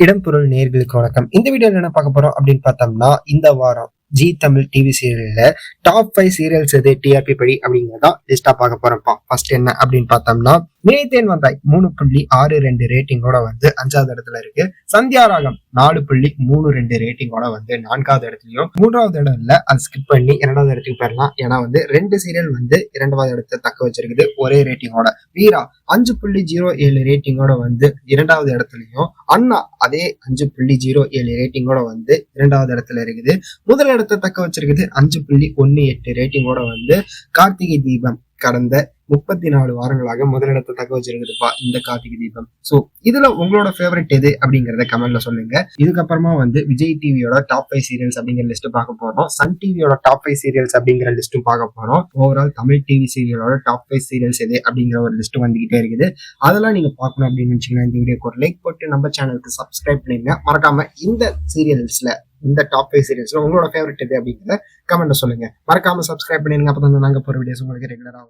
இடம்பொருள் நேர்களுக்கு வணக்கம். இந்த வீடியோல என்ன பார்க்க போறோம் அப்படின்னு பார்த்தோம்னா இந்த வாரம் ஜி தமிழ் டிவி சீரியல்ல டாப் ஃபைவ் சீரியல்ஸ் எது டிஆர்பி படி அப்படிங்கிறதா லிஸ்டா பார்க்க போறோம்ப்பா ஃபர்ஸ்ட் என்ன அப்படின்னு பார்த்தோம்னா நினைத்தேன் வந்தாய். மூணு புள்ளி ஆறு ரெண்டு ரேட்டிங்கோட வந்து அஞ்சாவது இடத்துல இருக்கு. சந்தியா ராகம் நாலு புள்ளி மூணு ரெண்டு ரேட்டிங்கோட வந்து நான்காவது இடத்துலயும். மூன்றாவது இடம் இல்ல. அது ஸ்கிப் பண்ணி இரண்டாவது இடத்துக்கு போயிடலாம் ஏன்னா வந்து ரெண்டு சீரியல் வந்து இரண்டாவது இடத்தை தக்க வச்சிருக்குது. ஒரே ரேட்டிங்கோட வீரா அஞ்சு புள்ளி ஜீரோ ஏழு ரேட்டிங்கோட வந்து இரண்டாவது இடத்துலயும். அண்ணா அதே அஞ்சு புள்ளி ஜீரோ ஏழு ரேட்டிங்கோட வந்து இரண்டாவது இடத்துல இருக்குது. முதல் இடத்தை தக்க வச்சிருக்குது அஞ்சு புள்ளி ஒன்னு எட்டு ரேட்டிங்கோட வந்து கார்த்திகை தீபம் கடந்த முப்பத்தி நாலு வாரங்களாக முதலிடத்தை தக்க வச்சிருக்குதுப்பா இந்த கார்த்திகை தீபம். சோ இதுல உங்களோட ஃபேவரட் எது அப்படிங்கறத கமெண்ட்ல சொல்லுங்க. இதுக்கப்புறமா வந்து விஜய் டிவியோட டாப் ஃபைவ் சீரியல்ஸ் அப்படிங்கிற லிஸ்ட் பார்க்க போறோம். சன் டிவியோட டாப் ஃபைவ் சீரியல்ஸ் அப்படிங்கிற லிஸ்ட்டும் பார்க்க போறோம். ஓவரால் தமிழ் டிவி சீரியலோட டாப் ஃபைவ் சீரியல்ஸ் எது அப்படிங்கிற ஒரு லிஸ்ட் வந்துகிட்டே இருக்குது. அதெல்லாம் நீங்க பார்க்கணும் அப்படின்னு நினைச்சீங்கன்னா இந்த வீடியோக்கு ஒரு லைக் போட்டு நம்ம சேனலுக்கு சப்ஸ்கிரைப் பண்ணிருங்க. மறக்காம இந்த சீரியல்ஸ்ல இந்த டாப் ஃபைவ் சீரியல்ஸ்ல உங்களோட ஃபேவரட் எது அப்படிங்கிறத கமெண்ட்ல சொல்லுங்க. மறக்காம சப்ஸ்கிரைப் பண்ணிருங்க. அப்பதான் நாங்க போற வீடியோஸ் உங்களுக்கு ரெகுலராக